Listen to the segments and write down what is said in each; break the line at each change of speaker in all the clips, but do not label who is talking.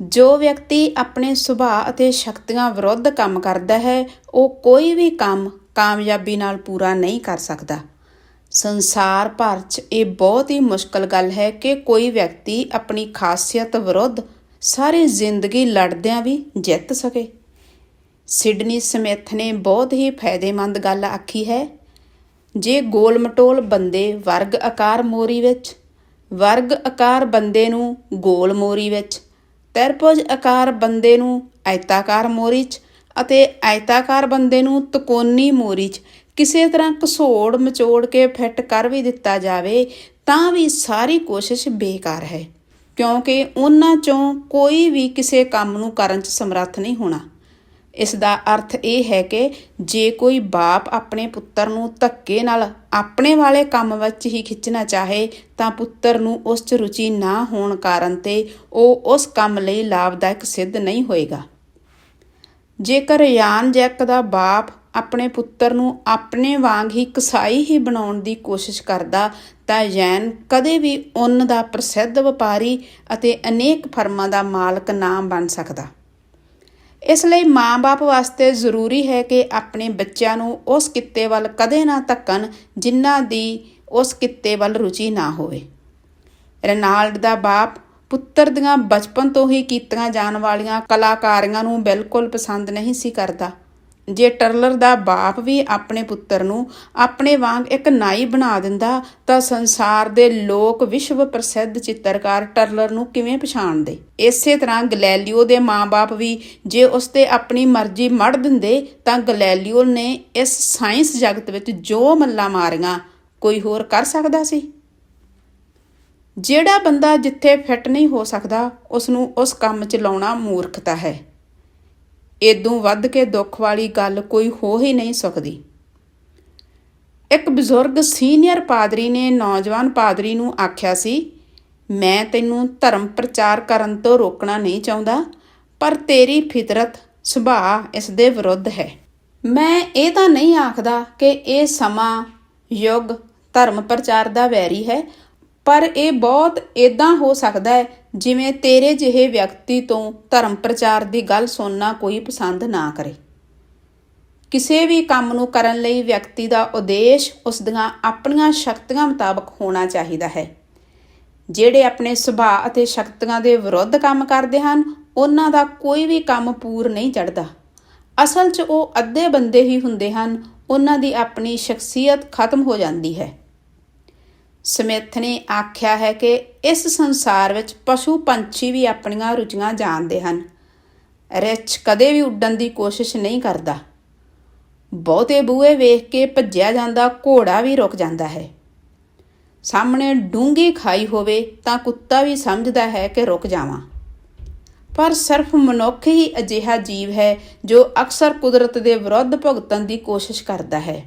ਜੋ ਵਿਅਕਤੀ ਆਪਣੇ ਸੁਭਾਅ ਅਤੇ ਸ਼ਕਤੀਆਂ ਵਿਰੁੱਧ ਕੰਮ ਕਰਦਾ ਹੈ, ਉਹ ਕੋਈ ਵੀ ਕੰਮ ਕਾਮਯਾਬੀ ਨਾਲ ਪੂਰਾ ਨਹੀਂ ਕਰ ਸਕਦਾ। ਸੰਸਾਰ ਭਰ 'ਚ ਇਹ ਬਹੁਤ ਹੀ ਮੁਸ਼ਕਲ ਗੱਲ ਹੈ ਕਿ ਕੋਈ ਵਿਅਕਤੀ ਆਪਣੀ ਖਾਸੀਅਤ ਵਿਰੁੱਧ ਸਾਰੀ ਜ਼ਿੰਦਗੀ ਲੜਦਿਆਂ ਵੀ ਜਿੱਤ ਸਕੇ। ਸਿਡਨੀ ਸਮਿਥ ਨੇ ਬਹੁਤ ਹੀ ਫਾਇਦੇਮੰਦ ਗੱਲ ਆਖੀ ਹੈ, ਜੇ ਗੋਲ ਮਟੋਲ ਬੰਦੇ ਵਰਗ ਆਕਾਰ ਮੋਰੀ ਵਿੱਚ ਵਰਗ ਆਕਾਰ ਬੰਦੇ ਨੂੰ ਗੋਲ ਮੋਰੀ ਵਿੱਚ ਤਿਰਭੁਜ ਆਕਾਰ ਬੰਦੇ ਨੂੰ ਆਇਤਾਕਾਰ ਮੋਰੀ 'ਚ ਅਤੇ ਆਇਤਾਕਾਰ ਬੰਦੇ ਨੂੰ ਤਕੋਨੀ ਮੋਰੀ 'ਚ। ਕਿਸੇ ਤਰ੍ਹਾਂ ਘਸੋੜ ਮਚੋੜ ਕੇ ਫਿੱਟ ਕਰ ਵੀ ਦਿੱਤਾ ਜਾਵੇ, ਤਾਂ ਵੀ ਸਾਰੀ ਕੋਸ਼ਿਸ਼ ਬੇਕਾਰ ਹੈ। ਕਿਉਂਕਿ ਉਹਨਾਂ ਚੋਂ ਕੋਈ ਵੀ ਕਿਸੇ ਕੰਮ ਨੂੰ ਕਰਨ 'ਚ ਸਮਰੱਥ ਨਹੀਂ ਹੋਣਾ। ਇਸ ਦਾ ਅਰਥ ਇਹ ਹੈ ਕਿ ਜੇ ਕੋਈ ਬਾਪ ਆਪਣੇ ਪੁੱਤਰ ਨੂੰ ਧੱਕੇ ਨਾਲ ਆਪਣੇ ਵਾਲੇ ਕੰਮ ਵਿੱਚ ਹੀ ਖਿੱਚਣਾ ਚਾਹੇ, ਤਾਂ ਪੁੱਤਰ ਨੂੰ ਉਸ 'ਚ ਰੁਚੀ ਨਾ ਹੋਣ ਕਾਰਨ ਤੇ ਉਹ ਉਸ ਕੰਮ ਲਈ ਲਾਭਦਾਇਕ ਸਿੱਧ ਨਹੀਂ ਹੋਏਗਾ। ਜੇਕਰ ਯਾਨ ਜੈਕ ਦਾ ਬਾਪ ਆਪਣੇ ਪੁੱਤਰ ਨੂੰ ਆਪਣੇ ਵਾਂਗ ਹੀ ਕਸਾਈ ਹੀ ਬਣਾਉਣ ਦੀ ਕੋਸ਼ਿਸ਼ ਕਰਦਾ, ਤਾਂ ਯੈਨ ਕਦੇ ਵੀ ਉੱਨ ਦਾ ਪ੍ਰਸਿੱਧ ਵਪਾਰੀ ਅਤੇ ਅਨੇਕ ਫਰਮਾਂ ਦਾ ਮਾਲਕ ਨਾ ਬਣ ਸਕਦਾ। ਇਸ ਲਈ ਮਾਂ-ਬਾਪ ਵਾਸਤੇ ਜ਼ਰੂਰੀ ਹੈ ਕਿ ਆਪਣੇ ਬੱਚਿਆਂ ਨੂੰ ਉਸ ਕਿੱਤੇ ਵੱਲ ਕਦੇ ਨਾ ਧੱਕਣ ਜਿਨ੍ਹਾਂ ਦੀ ਉਸ ਕਿੱਤੇ ਵੱਲ ਰੁਚੀ ਨਾ ਹੋਵੇ। ਰੈਨਾਲਡ ਦਾ ਬਾਪ ਪੁੱਤਰ ਦੀਆਂ ਬਚਪਨ ਤੋਂ ਹੀ ਕੀਤੀਆਂ ਜਾਣ ਵਾਲੀਆਂ ਕਲਾਕਾਰੀਆਂ ਨੂੰ ਬਿਲਕੁਲ ਪਸੰਦ ਨਹੀਂ ਸੀ ਕਰਦਾ। ਜੇ ਟਰਲਰ ਦਾ ਬਾਪ ਵੀ ਆਪਣੇ ਪੁੱਤਰ ਨੂੰ ਆਪਣੇ ਵਾਂਗ ਇੱਕ ਨਾਈ ਬਣਾ ਦਿੰਦਾ, ਤਾਂ ਸੰਸਾਰ ਦੇ ਲੋਕ ਵਿਸ਼ਵ ਪ੍ਰਸਿੱਧ ਚਿੱਤਰਕਾਰ ਟਰਲਰ ਨੂੰ ਕਿਵੇਂ ਪਛਾਣਦੇ? ਇਸੇ ਤਰ੍ਹਾਂ ਗਲੈਲੀਓ ਦੇ ਮਾਂ-ਬਾਪ ਵੀ ਜੇ ਉਸ ਤੇ ਆਪਣੀ ਮਰਜ਼ੀ ਮੜ ਦਿੰਦੇ, ਤਾਂ ਗਲੈਲੀਓ ਨੇ ਇਸ ਸਾਇੰਸ ਜਗਤ ਵਿੱਚ ਜੋ ਮੱਲਾ ਮਾਰੀਆਂ, ਕੋਈ ਹੋਰ ਕਰ ਸਕਦਾ ਸੀ? ਜਿਹੜਾ ਬੰਦਾ ਜਿੱਥੇ ਫਿੱਟ ਨਹੀਂ ਹੋ ਸਕਦਾ ਉਸ ਨੂੰ ਉਸ ਕੰਮ 'ਚ ਲਾਉਣਾ ਮੂਰਖਤਾ ਹੈ। ਇਦੋਂ ਵੱਧ ਕੇ ਦੁੱਖ ਵਾਲੀ ਗੱਲ ਕੋਈ ਹੋ ਹੀ ਨਹੀਂ ਸਕਦੀ। ਇੱਕ ਬਜ਼ੁਰਗ ਸੀਨੀਅਰ ਪਾਦਰੀ ਨੇ ਨੌਜਵਾਨ ਪਾਦਰੀ ਨੂੰ ਆਖਿਆ ਸੀ, ਮੈਂ ਤੈਨੂੰ ਧਰਮ ਪ੍ਰਚਾਰ ਕਰਨ ਤੋਂ ਰੋਕਣਾ ਨਹੀਂ ਚਾਹੁੰਦਾ, ਪਰ ਤੇਰੀ ਫਿਤਰਤ, ਸੁਭਾਅ ਇਸ ਦੇ ਵਿਰੁੱਧ ਹੈ। ਮੈਂ ਇਹ ਤਾਂ ਨਹੀਂ ਆਖਦਾ ਕਿ ਇਹ ਸਮਾਂ, ਯੁੱਗ, ਧਰਮ ਪ੍ਰਚਾਰ ਦਾ ਵੈਰੀ ਹੈ ਪਰ ਇਹ ਬਹੁਤ ਇਦਾਂ ਹੋ ਸਕਦਾ ਹੈ ਜਿਵੇਂ ਤੇਰੇ ਜਿਹੇ ਵਿਅਕਤੀ ਤੋਂ ਧਰਮ ਪ੍ਰਚਾਰ ਦੀ ਗੱਲ ਸੁਣਨਾ ਕੋਈ ਪਸੰਦ ਨਾ ਕਰੇ। ਕਿਸੇ ਵੀ ਕੰਮ ਨੂੰ ਕਰਨ ਲਈ ਵਿਅਕਤੀ ਦਾ ਉਦੇਸ਼ ਉਸ ਦੀਆਂ ਆਪਣੀਆਂ ਸ਼ਕਤੀਆਂ ਮੁਤਾਬਕ ਹੋਣਾ ਚਾਹੀਦਾ ਹੈ। ਜਿਹੜੇ ਆਪਣੇ ਸੁਭਾਅ ਅਤੇ ਸ਼ਕਤੀਆਂ ਦੇ ਵਿਰੁੱਧ ਕੰਮ ਕਰਦੇ ਹਨ, ਉਹਨਾਂ ਦਾ ਕੋਈ ਵੀ ਕੰਮ ਪੂਰ ਨਹੀਂ ਚੜਦਾ ਅਸਲ 'ਚ ਉਹ ਅੱਧੇ ਬੰਦੇ ਹੀ ਹੁੰਦੇ ਹਨ, ਉਹਨਾਂ ਦੀ ਆਪਣੀ ਸ਼ਖਸੀਅਤ ਖਤਮ ਹੋ ਜਾਂਦੀ ਹੈ। ਸਮਿਥ ਨੇ ਆਖਿਆ ਹੈ ਕਿ ਇਸ ਸੰਸਾਰ ਵਿੱਚ ਪਸ਼ੂ ਪੰਛੀ ਵੀ ਆਪਣੀਆਂ ਰੁਚੀਆਂ ਜਾਣਦੇ ਹਨ। ਰਿਛ ਕਦੇ ਵੀ ਉੱਡਣ ਦੀ ਕੋਸ਼ਿਸ਼ ਨਹੀਂ ਕਰਦਾ। ਬਹੁਤੇ ਬੂਹੇ ਵੇਖ ਕੇ ਭੱਜਿਆ ਜਾਂਦਾ, ਘੋੜਾ ਵੀ ਰੁਕ ਜਾਂਦਾ ਹੈ। ਸਾਹਮਣੇ ਡੂੰਗੀ ਖਾਈ ਹੋਵੇ ਤਾਂ ਕੁੱਤਾ ਵੀ ਸਮਝਦਾ ਹੈ ਕਿ ਰੁਕ ਜਾਵਾਂ। ਪਰ ਸਿਰਫ ਮਨੁੱਖ ਹੀ ਅਜਿਹਾ ਜੀਵ ਹੈ ਜੋ ਅਕਸਰ ਕੁਦਰਤ ਦੇ ਵਿਰੁੱਧ ਭੁਗਤਣ ਦੀ ਕੋਸ਼ਿਸ਼ ਕਰਦਾ ਹੈ।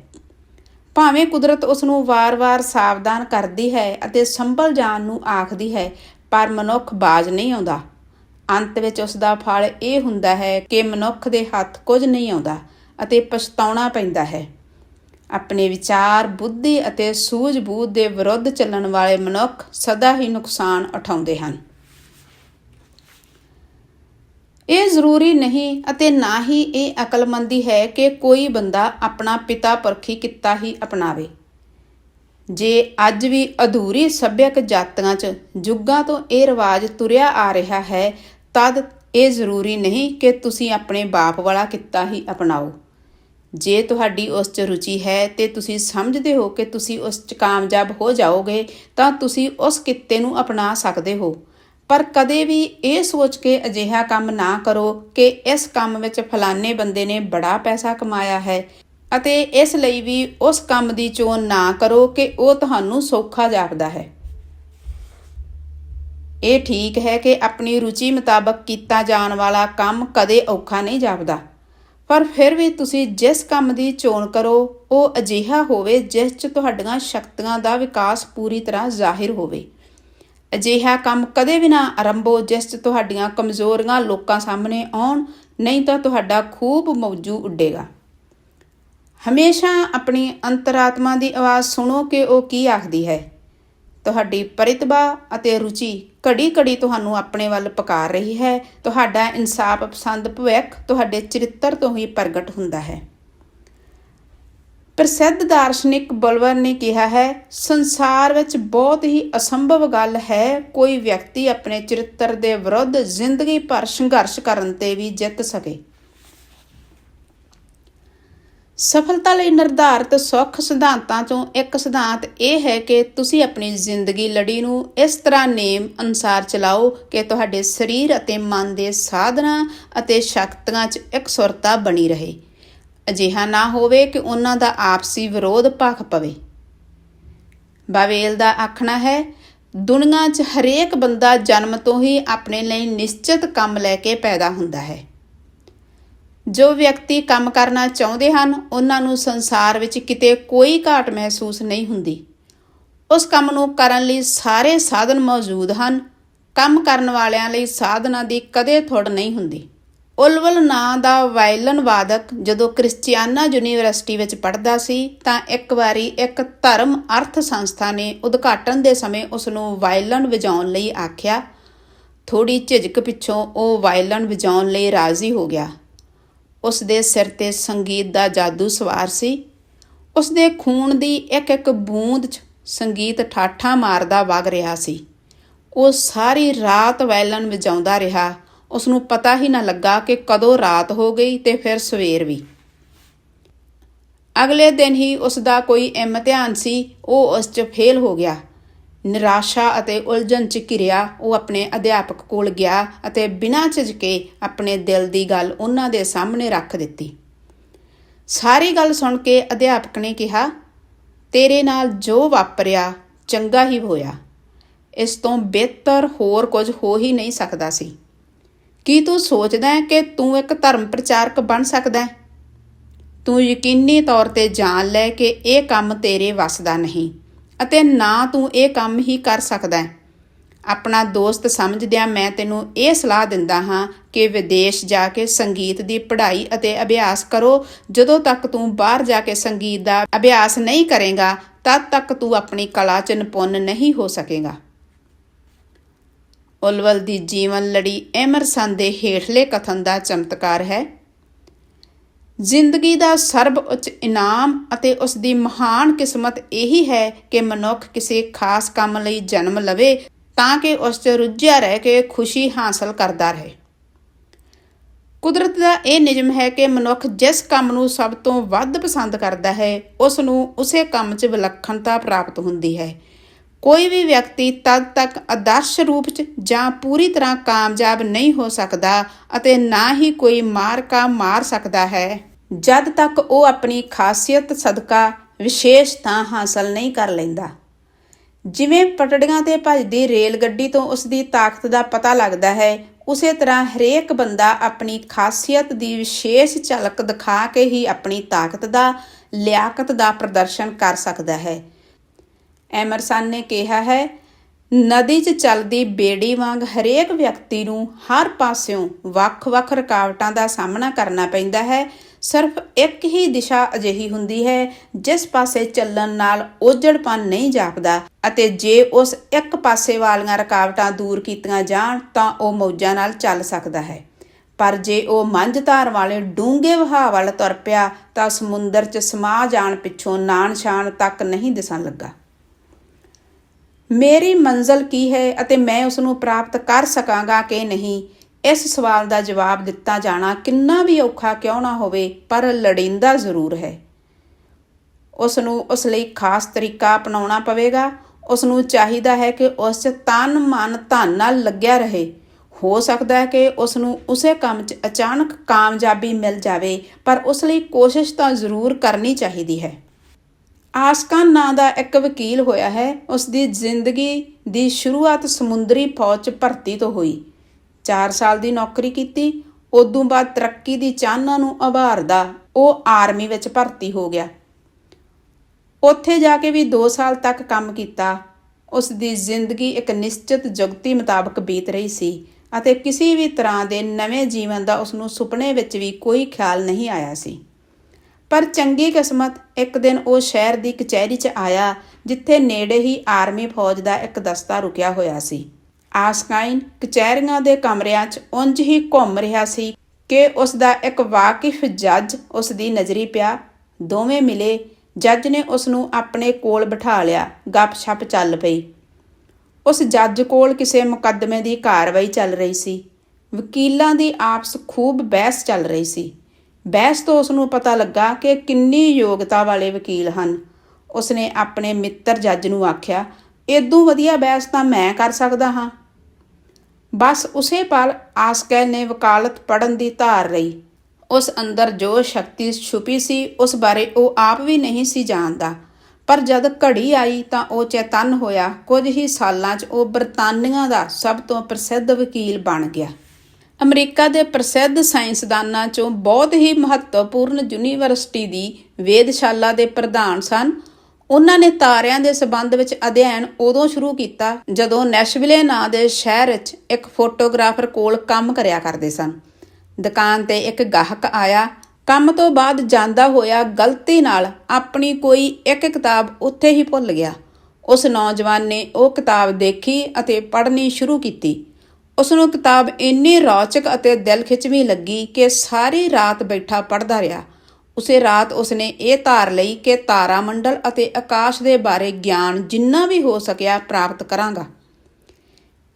ਭਾਵੇਂ ਕੁਦਰਤ ਉਸ ਨੂੰ ਵਾਰ-ਵਾਰ ਸਾਵਧਾਨ ਕਰਦੀ ਹੈ ਅਤੇ ਸੰਭਲ ਜਾਣ ਨੂੰ ਆਖਦੀ ਹੈ, ਪਰ ਮਨੁੱਖ ਬਾਜ ਨਹੀਂ ਆਉਂਦਾ। ਅੰਤ ਵਿੱਚ ਉਸ ਦਾ ਫਲ ਇਹ ਹੁੰਦਾ ਹੈ ਕਿ ਮਨੁੱਖ ਦੇ ਹੱਥ ਕੁਝ ਨਹੀਂ ਆਉਂਦਾ ਅਤੇ ਪਛਤਾਉਣਾ ਪੈਂਦਾ ਹੈ। ਆਪਣੇ ਵਿਚਾਰ, ਬੁੱਧੀ ਅਤੇ ਸੂਝ-ਬੂਝ ਦੇ ਵਿਰੁੱਧ ਚੱਲਣ ਵਾਲੇ ਮਨੁੱਖ ਸਦਾ ਹੀ ਨੁਕਸਾਨ ਉਠਾਉਂਦੇ ਹਨ। ਇਹ ਜ਼ਰੂਰੀ ਨਹੀਂ ਅਤੇ ਨਾ ਹੀ ਇਹ ਅਕਲਮੰਦੀ ਹੈ ਕਿ ਕੋਈ ਬੰਦਾ ਆਪਣਾ ਪਿਤਾ ਪਰਖੀ ਕਿੱਤਾ ਹੀ ਅਪਣਾਵੇ। ਜੇ ਅੱਜ ਵੀ ਅਧੂਰੀ ਸੱਭਿਅਕ ਜਾਤਾਂ 'ਚ ਜੁੱਗਾਂ ਤੋਂ ਇਹ ਰਿਵਾਜ ਤੁਰਿਆ ਆ ਰਿਹਾ ਹੈ, ਤਦ ਇਹ ਜ਼ਰੂਰੀ ਨਹੀਂ ਕਿ ਤੁਸੀਂ ਆਪਣੇ ਬਾਪ ਵਾਲਾ ਕਿੱਤਾ ਹੀ ਅਪਣਾਓ। ਜੇ ਤੁਹਾਡੀ ਉਸ 'ਚ ਰੁਚੀ ਹੈ ਤੇ ਤੁਸੀਂ ਸਮਝਦੇ ਹੋ ਕਿ ਤੁਸੀਂ ਉਸ 'ਚ ਕਾਮਯਾਬ ਹੋ ਜਾਓਗੇ, ਤਾਂ ਤੁਸੀਂ ਉਸ ਕਿੱਤੇ ਨੂੰ ਅਪਣਾ ਸਕਦੇ ਹੋ। ਪਰ ਕਦੇ ਵੀ ਇਹ ਸੋਚ ਕੇ ਅਜਿਹਾ ਕੰਮ ਨਾ ਕਰੋ ਕਿ ਇਸ ਕੰਮ ਵਿੱਚ ਫਲਾਣੇ ਬੰਦੇ ਨੇ ਬੜਾ ਪੈਸਾ ਕਮਾਇਆ ਹੈ ਅਤੇ ਇਸ ਲਈ ਵੀ ਉਸ ਕੰਮ ਦੀ ਚੋਣ ਨਾ ਕਰੋ ਕਿ ਉਹ ਤੁਹਾਨੂੰ ਸੌਖਾ ਜਾਪਦਾ ਹੈ। ਇਹ ਠੀਕ ਹੈ ਕਿ ਆਪਣੀ ਰੁਚੀ ਮੁਤਾਬਕ ਕੀਤਾ ਜਾਣ ਵਾਲਾ ਕੰਮ ਕਦੇ ਔਖਾ ਨਹੀਂ ਜਾਪਦਾ। ਪਰ ਫਿਰ ਵੀ ਤੁਸੀਂ ਜਿਸ ਕੰਮ ਦੀ ਚੋਣ ਕਰੋ, ਉਹ ਅਜਿਹਾ ਹੋਵੇ ਜਿਸ 'ਚ ਤੁਹਾਡੀਆਂ ਸ਼ਕਤੀਆਂ ਦਾ ਵਿਕਾਸ ਪੂਰੀ ਤਰ੍ਹਾਂ ਜ਼ਾਹਿਰ ਹੋਵੇ। ਅਜਿਹਾ ਕੰਮ ਕਦੇ ਵੀ ਨਾ ਆਰੰਭੋ ਜਿਸ 'ਚ ਤੁਹਾਡੀਆਂ ਕਮਜ਼ੋਰੀਆਂ ਲੋਕਾਂ ਸਾਹਮਣੇ ਆਉਣ, ਨਹੀਂ ਤਾਂ ਤੁਹਾਡਾ ਖੂਬ ਮੌਜੂ ਉੱਡੇਗਾ। ਹਮੇਸ਼ਾ ਆਪਣੀ ਅੰਤਰਾਤਮਾ ਦੀ ਆਵਾਜ਼ ਸੁਣੋ ਕਿ ਉਹ ਕੀ ਆਖਦੀ ਹੈ। ਤੁਹਾਡੀ ਪ੍ਰਤਿਭਾ ਅਤੇ ਰੁਚੀ ਘੜੀ-ਘੜੀ ਤੁਹਾਨੂੰ ਆਪਣੇ ਵੱਲ ਪੁਕਾਰ ਰਹੀ ਹੈ। ਤੁਹਾਡਾ ਇਨਸਾਫ ਪਸੰਦ ਭਵਿੱਖ ਤੁਹਾਡੇ ਚਰਿੱਤਰ ਤੋਂ ਹੀ ਪ੍ਰਗਟ ਹੁੰਦਾ ਹੈ। ਪ੍ਰਸਿੱਧ ਦਾਰਸ਼ਨਿਕ ਬਲਵਰ ਨੇ ਕਿਹਾ ਹੈ, ਸੰਸਾਰ ਵਿੱਚ ਬਹੁਤ ਹੀ ਅਸੰਭਵ ਗੱਲ ਹੈ, ਕੋਈ ਵਿਅਕਤੀ ਆਪਣੇ ਚਰਿੱਤਰ ਦੇ ਵਿਰੁੱਧ ਜ਼ਿੰਦਗੀ ਭਰ ਸੰਘਰਸ਼ ਕਰਨ ਤੇ ਵੀ ਜਿੱਤ ਸਕੇ। ਸਫਲਤਾ ਲਈ ਨਿਰਧਾਰਤ ਸੁੱਖ ਸਿਧਾਂਤਾਂ ਚੋਂ ਇੱਕ ਸਿਧਾਂਤ ਇਹ ਹੈ ਕਿ ਤੁਸੀਂ ਆਪਣੀ ਜ਼ਿੰਦਗੀ ਲੜੀ ਨੂੰ ਇਸ ਤਰ੍ਹਾਂ ਨੇਮ ਅਨੁਸਾਰ ਚਲਾਓ ਕਿ ਤੁਹਾਡੇ ਸਰੀਰ ਅਤੇ ਮਨ ਦੇ ਸਾਧਨਾਂ ਅਤੇ ਸ਼ਕਤੀਆਂ 'ਚ ਇਕਸੁਰਤਾ ਬਣੀ ਰਹੇ। ਅਜਿਹਾ ਨਾ ਹੋਵੇ ਕਿ ਉਹਨਾਂ ਦਾ ਆਪਸੀ ਵਿਰੋਧ ਭਖ ਪਵੇ। ਬਾਵੇਲ ਦਾ ਆਖਣਾ ਹੈ, ਦੁਨੀਆ 'ਚ ਹਰੇਕ ਬੰਦਾ ਜਨਮ ਤੋਂ ਹੀ ਆਪਣੇ ਲਈ ਨਿਸ਼ਚਿਤ ਕੰਮ ਲੈ ਕੇ ਪੈਦਾ ਹੁੰਦਾ ਹੈ। ਜੋ ਵਿਅਕਤੀ ਕੰਮ ਕਰਨਾ ਚਾਹੁੰਦੇ ਹਨ, ਉਹਨਾਂ ਨੂੰ ਸੰਸਾਰ ਵਿੱਚ ਕਿਤੇ ਕੋਈ ਘਾਟ ਮਹਿਸੂਸ ਨਹੀਂ ਹੁੰਦੀ। ਉਸ ਕੰਮ ਨੂੰ ਕਰਨ ਲਈ ਸਾਰੇ ਸਾਧਨ ਮੌਜੂਦ ਹਨ, ਕੰਮ ਕਰਨ ਵਾਲਿਆਂ ਲਈ ਸਾਧਨਾਂ ਦੀ ਕਦੇ ਥੋੜ ਨਹੀਂ ਹੁੰਦੀ। ਉਲਵਲ ਨਾਂ ਦਾ ਵਾਇਲਨ ਵਾਦਕ ਜਦੋਂ ਕ੍ਰਿਸਚੀਆਨਾ ਯੂਨੀਵਰਸਿਟੀ ਵਿੱਚ ਪੜ੍ਹਦਾ ਸੀ, ਤਾਂ ਇੱਕ ਵਾਰੀ ਇੱਕ ਧਰਮ ਅਰਥ ਸੰਸਥਾ ਨੇ ਉਦਘਾਟਨ ਦੇ ਸਮੇਂ ਉਸ ਨੂੰ ਵਾਇਲਨ ਵਜਾਉਣ ਲਈ ਆਖਿਆ ਥੋੜੀ ਝਿਜਕ ਪਿੱਛੋਂ ਉਹ ਵਾਇਲਨ ਵਜਾਉਣ ਲਈ ਰਾਜ਼ੀ ਹੋ ਗਿਆ। ਉਸ ਦੇ ਸਿਰ ਤੇ ਸੰਗੀਤ ਦਾ ਜਾਦੂ ਸਵਾਰ ਸੀ। ਉਸ ਦੇ ਖੂਨ ਦੀ ਇੱਕ ਇੱਕ ਬੂੰਦ 'ਚ ਸੰਗੀਤ ਠਾਠਾਂ ਮਾਰਦਾ ਵਗ ਰਿਹਾ ਸੀ। ਉਹ ਸਾਰੀ ਰਾਤ ਵਾਇਲਨ ਵਜਾਉਂਦਾ ਰਿਹਾ ਉਸ ਨੂੰ ਪਤਾ ਹੀ ਨਾ ਲੱਗਾ ਕਿ ਕਦੋਂ ਰਾਤ ਹੋ ਗਈ ਤੇ ਫਿਰ ਸਵੇਰ ਵੀ। ਅਗਲੇ ਦਿਨ ਹੀ ਉਸ ਦਾ ਕੋਈ ਇਮਤਿਹਾਨ ਸੀ, ਉਹ ਉਸ 'ਚ ਫੇਲ ਹੋ ਗਿਆ। ਨਿਰਾਸ਼ਾ ਅਤੇ ਉਲਝਣ 'ਚ ਘਿਰਿਆ, ਉਹ ਆਪਣੇ ਅਧਿਆਪਕ ਕੋਲ ਗਿਆ ਅਤੇ ਬਿਨਾਂ ਝਿਜਕੇ ਆਪਣੇ ਦਿਲ ਦੀ ਗੱਲ ਉਹਨਾਂ ਦੇ ਸਾਹਮਣੇ ਰੱਖ ਦਿੱਤੀ। ਸਾਰੀ ਗੱਲ ਸੁਣ ਕੇ ਅਧਿਆਪਕ ਨੇ ਕਿਹਾ, ਤੇਰੇ ਨਾਲ ਜੋ ਵਾਪਰਿਆ, ਚੰਗਾ ਹੀ ਹੋਇਆ। ਇਸ ਤੋਂ ਬਿਹਤਰ ਹੋਰ ਕੁਝ ਹੋ ਹੀ ਨਹੀਂ ਸਕਦਾ ਸੀ। ਕੀ ਤੂੰ ਸੋਚਦਾ ਹੈ ਕਿ ਤੂੰ ਇੱਕ ਧਰਮ ਪ੍ਰਚਾਰਕ ਬਣ ਸਕਦਾ ਹੈ? ਤੂੰ ਯਕੀਨੀ ਤੌਰ ਤੇ ਜਾਣ ਲੈ ਕਿ ਇਹ ਕੰਮ ਤੇਰੇ ਵੱਸ ਦਾ ਨਹੀਂ ਅਤੇ ਨਾ ਤੂੰ ਇਹ ਕੰਮ ਹੀ ਕਰ ਸਕਦਾ ਹੈ। ਆਪਣਾ ਦੋਸਤ ਸਮਝਦਿਆਂ ਮੈਂ ਤੈਨੂੰ ਇਹ ਸਲਾਹ ਦਿੰਦਾ ਹਾਂ ਕਿ ਵਿਦੇਸ਼ ਜਾ ਕੇ ਸੰਗੀਤ ਦੀ ਪੜ੍ਹਾਈ ਅਤੇ ਅਭਿਆਸ ਕਰੋ। ਜਦੋਂ ਤੱਕ ਤੂੰ ਬਾਹਰ ਜਾ ਕੇ ਸੰਗੀਤ ਦਾ ਅਭਿਆਸ ਨਹੀਂ ਕਰੇਗਾ, ਤਦ ਤੱਕ ਤੂੰ ਆਪਣੀ ਕਲਾ 'ਚ ਨਿਪੁੰਨ ਨਹੀਂ ਹੋ ਸਕੇਗਾ। ਉਲਵਲ ਦੀ ਜੀਵਨ ਲੜੀ ਐਮਰਸਨ ਦੇ ਹੇਠਲੇ ਕਥਨ ਦਾ ਚਮਤਕਾਰ ਹੈ। ਜ਼ਿੰਦਗੀ ਦਾ ਸਰਬ ਉੱਚ ਇਨਾਮ ਅਤੇ ਉਸ ਦੀ ਮਹਾਨ ਕਿਸਮਤ ਇਹੀ ਹੈ ਕਿ ਮਨੁੱਖ ਕਿਸੇ ਖਾਸ ਕੰਮ ਲਈ ਜਨਮ ਲਵੇ ਤਾਂ ਕਿ ਉਸ 'ਚ ਰੁੱਝਿਆ ਰਹਿ ਕੇ ਖੁਸ਼ੀ ਹਾਸਲ ਕਰਦਾ ਰਹੇ। ਕੁਦਰਤ ਦਾ ਇਹ ਨਿਯਮ ਹੈ ਕਿ ਮਨੁੱਖ ਜਿਸ ਕੰਮ ਨੂੰ ਸਭ ਤੋਂ ਵੱਧ ਪਸੰਦ ਕਰਦਾ ਹੈ, ਉਸ ਨੂੰ ਉਸੇ ਕੰਮ 'ਚ ਵਿਲੱਖਣਤਾ ਪ੍ਰਾਪਤ ਹੁੰਦੀ ਹੈ। ਕੋਈ ਵੀ ਵਿਅਕਤੀ ਤਦ ਤੱਕ ਆਦਰਸ਼ ਰੂਪ 'ਚ ਜਾਂ ਪੂਰੀ ਤਰ੍ਹਾਂ ਕਾਮਯਾਬ ਨਹੀਂ ਹੋ ਸਕਦਾ ਅਤੇ ਨਾ ਹੀ ਕੋਈ ਮਾਰਕਾ ਮਾਰ ਸਕਦਾ ਹੈ। ਜਦ ਤੱਕ ਉਹ ਆਪਣੀ ਖਾਸੀਅਤ ਸਦਕਾ ਵਿਸ਼ੇਸ਼ ਥਾਂ ਹਾਸਲ ਨਹੀਂ ਕਰ ਲੈਂਦਾ। ਜਿਵੇਂ ਪਟੜੀਆਂ ਤੇ ਭੱਜਦੀ ਰੇਲ ਗੱਡੀ ਤੋਂ ਉਸ ਦੀ ਤਾਕਤ ਦਾ ਪਤਾ ਲੱਗਦਾ ਹੈ, ਉਸੇ ਤਰ੍ਹਾਂ ਹਰੇਕ ਬੰਦਾ ਆਪਣੀ ਖਾਸੀਅਤ ਦੀ ਵਿਸ਼ੇਸ਼ ਝਲਕ ਦਿਖਾ ਕੇ ਹੀ ਆਪਣੀ ਤਾਕਤ ਦਾ, ਲਿਆਕਤ ਦਾ ਪ੍ਰਦਰਸ਼ਨ ਕਰ ਸਕਦਾ ਹੈ। ਐਮਰਸਨ ਨੇ ਕਿਹਾ ਹੈ, ਨਦੀ 'ਚ ਚੱਲਦੀ ਬੇੜੀ ਵਾਂਗ ਹਰੇਕ ਵਿਅਕਤੀ ਨੂੰ ਹਰ ਪਾਸਿਓਂ ਵੱਖ-ਵੱਖ ਰੁਕਾਵਟਾਂ ਦਾ ਸਾਹਮਣਾ ਕਰਨਾ ਪੈਂਦਾ ਹੈ। ਸਿਰਫ ਇੱਕ ਹੀ ਦਿਸ਼ਾ ਅਜਿਹੀ ਹੁੰਦੀ ਹੈ, ਜਿਸ ਪਾਸੇ ਚੱਲਣ ਨਾਲ ਉਜੜਪਨ ਨਹੀਂ ਜਾਪਦਾ ਅਤੇ ਜੇ ਉਸ ਇੱਕ ਪਾਸੇ ਵਾਲੀਆਂ ਰੁਕਾਵਟਾਂ ਦੂਰ ਕੀਤੀਆਂ ਜਾਣ ਤਾਂ ਉਹ ਮੌਜਾਂ ਨਾਲ ਚੱਲ ਸਕਦਾ ਹੈ। ਪਰ ਜੇ ਉਹ ਮੰਝ ਧਾਰ ਵਾਲੇ ਡੂੰਘੇ ਵਹਾਅ ਵੱਲ ਤੁਰ ਪਿਆ ਤਾਂ ਸਮੁੰਦਰ 'ਚ ਸਮਾ ਜਾਣ ਪਿੱਛੋਂ ਨਾਨ-ਸ਼ਾਨ ਤੱਕ ਨਹੀਂ ਦਿਸਣ ਲੱਗਾ। ਮੇਰੀ ਮੰਜ਼ਲ ਕੀ ਹੈ ਅਤੇ ਮੈਂ ਉਸ ਨੂੰ ਪ੍ਰਾਪਤ ਕਰ ਸਕਾਂਗਾ ਕਿ ਨਹੀਂ? ਇਸ ਸਵਾਲ ਦਾ ਜਵਾਬ ਦਿੱਤਾ ਜਾਣਾ ਕਿੰਨਾ ਵੀ ਔਖਾ ਕਿਉਂ ਨਾ ਹੋਵੇ, ਪਰ ਲੜਿੰਦਾ ਜ਼ਰੂਰ ਹੈ। ਉਸ ਨੂੰ ਉਸ ਲਈ ਖਾਸ ਤਰੀਕਾ ਅਪਣਾਉਣਾ ਪਵੇਗਾ। ਉਸ ਨੂੰ ਚਾਹੀਦਾ ਹੈ ਕਿ ਉਸ 'ਚ ਤਨ ਮਨ ਧਨ ਨਾਲ ਲੱਗਿਆ ਰਹੇ। ਹੋ ਸਕਦਾ ਹੈ ਕਿ ਉਸ ਨੂੰ ਉਸੇ ਕੰਮ 'ਚ ਅਚਾਨਕ ਕਾਮਯਾਬੀ ਮਿਲ ਜਾਵੇ, ਪਰ ਉਸ ਲਈ ਕੋਸ਼ਿਸ਼ ਤਾਂ ਜ਼ਰੂਰ ਕਰਨੀ ਚਾਹੀਦੀ ਹੈ। ਆਸਕਾਨ ਨਾਂ ਦਾ ਇੱਕ ਵਕੀਲ ਹੋਇਆ ਹੈ ਉਸ ਦੀ ਜ਼ਿੰਦਗੀ ਦੀ ਸ਼ੁਰੂਆਤ ਸਮੁੰਦਰੀ ਫੌਜ 'ਚ ਭਰਤੀ ਤੋਂ ਹੋਈ। 4 ਸਾਲ ਦੀ ਨੌਕਰੀ ਕੀਤੀ, ਉਦੋਂ ਬਾਅਦ ਤਰੱਕੀ ਦੀ ਚਾਹਨਾ ਨੂੰ ਉਭਾਰਦਾ ਉਹ ਆਰਮੀ ਵਿੱਚ ਭਰਤੀ ਹੋ ਗਿਆ। ਉੱਥੇ ਜਾ ਕੇ ਵੀ 2 ਸਾਲ ਤੱਕ ਕੰਮ ਕੀਤਾ। ਉਸ ਦੀ ਜ਼ਿੰਦਗੀ ਇੱਕ ਨਿਸ਼ਚਿਤ ਜਗਤੀ ਮੁਤਾਬਕ ਬੀਤ ਰਹੀ ਸੀ ਅਤੇ ਕਿਸੇ ਵੀ ਤਰ੍ਹਾਂ ਦੇ ਨਵੇਂ ਜੀਵਨ ਦਾ ਉਸ ਨੂੰ ਸੁਪਨੇ ਵਿੱਚ ਵੀ ਕੋਈ ਖਿਆਲ ਨਹੀਂ ਆਇਆ ਸੀ। ਪਰ ਚੰਗੀ ਕਿਸਮਤ ਇੱਕ ਦਿਨ ਉਹ ਸ਼ਹਿਰ ਦੀ ਕਚਹਿਰੀ 'ਚ ਆਇਆ, ਜਿੱਥੇ ਨੇੜੇ ਹੀ ਆਰਮੀ ਫੌਜ ਦਾ ਇੱਕ ਦਸਤਾ ਰੁਕਿਆ ਹੋਇਆ ਸੀ। ਆਸਕਾਈਨ ਕਚਹਿਰੀਆਂ ਦੇ ਕਮਰਿਆਂ 'ਚ ਉਂਝ ਹੀ ਘੁੰਮ ਰਿਹਾ ਸੀ ਕਿ ਉਸ ਦਾ ਇੱਕ ਵਾਕਿਫ ਜੱਜ ਉਸ ਦੀ ਨਜ਼ਰੀ ਪਿਆ। ਦੋਵੇਂ ਮਿਲੇ, ਜੱਜ ਨੇ ਉਸ ਨੂੰ ਆਪਣੇ ਕੋਲ ਬਿਠਾ ਲਿਆ ਗੱਪ-ਛਪ ਚੱਲ ਪਈ। ਉਸ ਜੱਜ ਕੋਲ ਕਿਸੇ ਮੁਕੱਦਮੇ ਦੀ ਕਾਰਵਾਈ ਚੱਲ ਰਹੀ ਸੀ। ਵਕੀਲਾਂ ਦੀ ਆਪਸ ਖੂਬ ਬਹਿਸ ਚੱਲ ਰਹੀ ਸੀ। ਬਹਿਸ ਤੋਂ ਉਸ ਨੂੰ ਪਤਾ ਲੱਗਾ ਕਿ ਕਿੰਨੀ ਯੋਗਤਾ ਵਾਲੇ ਵਕੀਲ ਹਨ। ਉਸਨੇ ਆਪਣੇ ਮਿੱਤਰ ਜੱਜ ਨੂੰ ਆਖਿਆ ਇਦੋਂ ਵਧੀਆ ਬਹਿਸ ਤਾਂ ਮੈਂ ਕਰ ਸਕਦਾ ਹਾਂ। ਬਸ ਉਸੇ ਪਲ ਆਸਕੈਲ ਨੇ ਵਕਾਲਤ ਪੜਨ ਦੀ ਧਾਰ ਲਈ ਉਸ ਅੰਦਰ ਜੋ ਸ਼ਕਤੀ ਛੁਪੀ ਸੀ, ਉਸ ਬਾਰੇ ਉਹ ਆਪ ਵੀ ਨਹੀਂ ਸੀ ਜਾਣਦਾ। ਪਰ ਜਦ ਘੜੀ ਆਈ ਤਾਂ ਉਹ ਚੇਤਨ ਹੋਇਆ। ਕੁਝ ਹੀ ਸਾਲਾਂ 'ਚ ਉਹ ਬਰਤਾਨੀਆ ਦਾ ਸਭ ਤੋਂ ਪ੍ਰਸਿੱਧ ਵਕੀਲ ਬਣ ਗਿਆ। ਅਮਰੀਕਾ ਦੇ ਪ੍ਰਸਿੱਧ ਸਾਇੰਸਦਾਨਾਂ 'ਚੋਂ ਬਹੁਤ ਹੀ ਮਹੱਤਵਪੂਰਨ ਯੂਨੀਵਰਸਿਟੀ ਦੀ ਵੇਦਸ਼ਾਲਾ ਦੇ ਪ੍ਰਧਾਨ ਸਨ। ਉਹਨਾਂ ਨੇ ਤਾਰਿਆਂ ਦੇ ਸਬੰਧ ਵਿੱਚ ਅਧਿਐਨ ਉਦੋਂ ਸ਼ੁਰੂ ਕੀਤਾ ਜਦੋਂ ਨੈਸ਼ਵਿਲੇ ਨਾਂ ਦੇ ਸ਼ਹਿਰ ਵਿੱਚ ਇੱਕ ਫੋਟੋਗ੍ਰਾਫਰ ਕੋਲ ਕੰਮ ਕਰਿਆ ਕਰਦੇ ਸਨ। ਦੁਕਾਨ ਤੇ ਇੱਕ ਗਾਹਕ ਆਇਆ। ਕੰਮ ਤੋਂ ਬਾਅਦ ਜਾਂਦਾ ਹੋਇਆ ਗਲਤੀ ਨਾਲ ਆਪਣੀ ਕੋਈ ਇੱਕ ਕਿਤਾਬ ਉੱਥੇ ਹੀ ਭੁੱਲ ਗਿਆ। ਉਸ ਨੌਜਵਾਨ ਨੇ ਉਹ ਕਿਤਾਬ ਦੇਖੀ ਅਤੇ ਪੜ੍ਹਨੀ ਸ਼ੁਰੂ ਕੀਤੀ। ਉਸ ਨੂੰ ਕਿਤਾਬ ਇੰਨੀ ਰੌਚਕ ਅਤੇ ਦਿਲ ਖਿੱਚਵੀਂ ਲੱਗੀ ਕਿ ਸਾਰੀ ਰਾਤ ਬੈਠਾ ਪੜ੍ਹਦਾ ਰਿਹਾ। ਉਸੇ ਰਾਤ ਉਸਨੇ ਇਹ ਧਾਰ ਲਈ ਕਿ ਤਾਰਾ ਮੰਡਲ ਅਤੇ ਆਕਾਸ਼ ਦੇ ਬਾਰੇ ਗਿਆਨ ਜਿੰਨਾ ਵੀ ਹੋ ਸਕਿਆ ਪ੍ਰਾਪਤ ਕਰਾਂਗਾ।